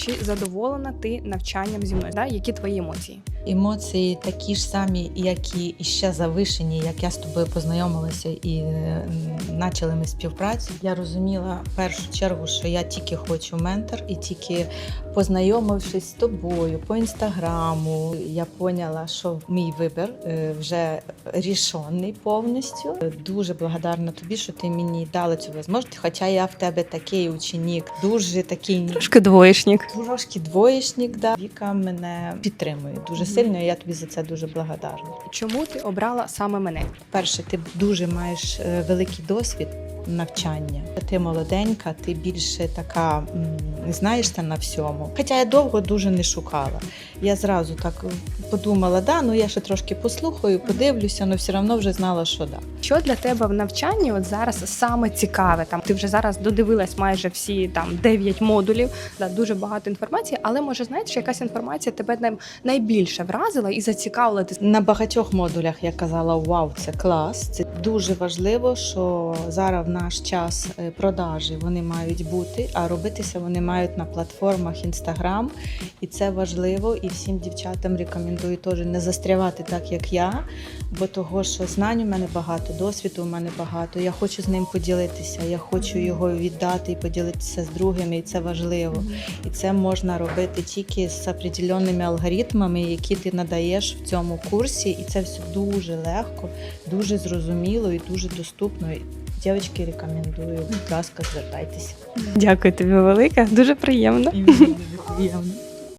чи задоволена ти навчанням зі мною? Да? Які твої емоції? Емоції такі ж самі, як і ще завишені, як я з тобою познайомилася і е, почали ми співпрацю. Я розуміла в першу чергу, що я тільки хочу ментор, і тільки познайомившись з тобою по інстаграму, я поняла, що мій вибір е, вже рішений повністю. Дуже благодарна тобі, що ти мені дала цю можливість. Хоча я в тебе такий ученик, дуже такий Трошки двоєшник. Трошки двоєчник, да. Віка мене підтримує дуже сильно, і я тобі за це дуже благодарна. Чому ти обрала саме мене? Перше, ти дуже маєш е, великий досвід навчання. Ти молоденька, ти більше така знаєшся знаєш та на всьому. Хоча я довго дуже не шукала. Я зразу так подумала, да, ну я ще трошки послухаю, подивлюся, але все одно вже знала, що да. Що для тебе в навчанні от зараз саме цікаве? Там ти вже зараз додивилась майже всі там 9 модулів, да, дуже багато інформації, але може знаєш, якась інформація тебе най- найбільше вразила і зацікавила. На багатьох модулях я казала: Вау, це клас! Це дуже важливо, що зараз в наш час е, продажі вони мають бути, а робитися вони мають на платформах Instagram. І це важливо. І всім дівчатам рекомендую теж не застрявати так, як я, бо того, що знань у мене багато, досвіду у мене багато. Я хочу з ним поділитися. Я хочу його віддати і поділитися з другими, і це важливо. І це можна робити тільки з определенними алгоритмами, які ти надаєш в цьому курсі. І це все дуже легко, дуже зрозуміло і дуже доступно. Дівчатки, рекомендую, будь ласка, звертайтеся. дякую тобі велике, дуже приємно. І мені дуже приємно.